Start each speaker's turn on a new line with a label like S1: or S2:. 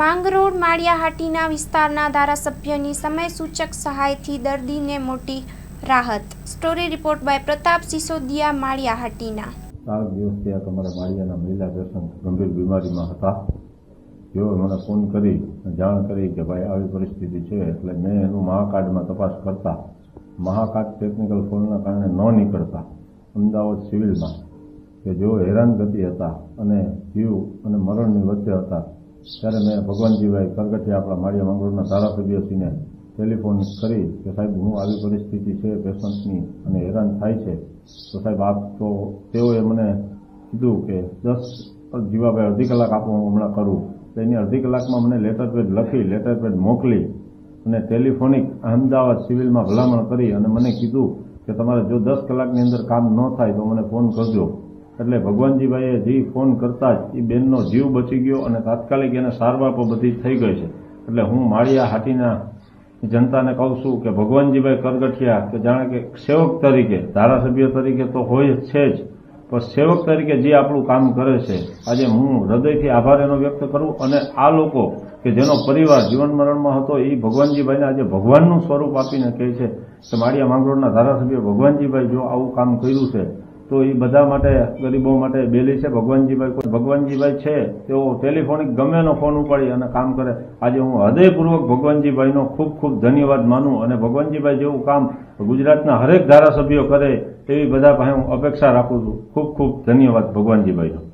S1: માંગરોળ માળિયાહાટીના વિસ્તારના ધારાસભ્યની સમય સૂચક સહાયથી દર્દીને મોટી રાહત. Story report by Pratap Sisodiya Maliya Hatina.
S2: સાત દિવસથી આ તમારા માળિયાના મહિલા પેશન્ટ ગંભીર બીમારીમાં હતા. જેઓએ મને ફોન કરી જાણ કરી કે ભાઈ આવી પરિસ્થિતિ છે એટલે મેં એનું મહાકાર્ડમાં તપાસ કરતા. મહાકાર્ડ ટેકનિકલ ફોનના કારણે ન નીકળતા. અમદાવાદ સિવિલમાં. કે જેઓ હેરાનગતિ હતા અને જીવ અને મરણની વચ્ચે હતા. ત્યારે મેં ભગવાનજીભાઈ કરગઠિયા આપણા માળિયા માંગરોળના ધારાસભ્યશ્રીને ટેલિફોન કરી કે સાહેબ, હું આવી પરિસ્થિતિ છે, પેશન્ટની અને હેરાન થાય છે. તો સાહેબ, આપ તો તેઓએ મને કીધું કે દસ જીવાભાઈ અડધી કલાક આપો, હું હમણાં કરું. તો એની અડધી કલાકમાં મને લેટર પેડ લખી, લેટર પેડ મોકલી અને ટેલિફોનિક અમદાવાદ સિવિલમાં ભલામણ કરી અને મને કીધું કે તમારે જો દસ કલાકની અંદર કામ ન થાય તો મને ફોન કરજો. એટલે ભગવાનજીભાઈએ જે ફોન કરતા જ એ બેનનો જીવ બચી ગયો અને તાત્કાલિક એને સારવાર પણ બધી થઈ ગઈ છે. એટલે હું માળિયા હાટીના જનતાને કહું છું કે ભગવાનજીભાઈ કરગઠિયા કે જાણે કે સેવક તરીકે, ધારાસભ્ય તરીકે તો હોય જ છે જ, પણ સેવક તરીકે જે આપણું કામ કરે છે, આજે હું હૃદયથી આભાર એનો વ્યક્ત કરું અને આ લોકો કે જેનો પરિવાર જીવન મરણમાં હતો એ ભગવાનજીભાઈને આજે ભગવાનનું સ્વરૂપ આપીને કહે છે કે માળિયા માંગરોળના ધારાસભ્ય ભગવાનજીભાઈ જો આવું કામ કર્યું છે તો એ બધા માટે, ગરીબો માટે બેલી છે, ભગવાનજીભાઈ કોઈ, ભગવાનજીભાઈ છે, તેઓ ટેલિફોનિક ગમે એનો ફોન ઉપાડી અને કામ કરે. આજે હું હૃદયપૂર્વક ભગવાનજીભાઈનો ખૂબ ખૂબ ધન્યવાદ માનું અને ભગવાનજીભાઈ જેવું કામ ગુજરાતના હરેક ધારાસભ્યો કરે, તેવી બધા પાસે હું અપેક્ષા રાખું છું. ખૂબ ખૂબ ધન્યવાદ ભગવાનજીભાઈનો.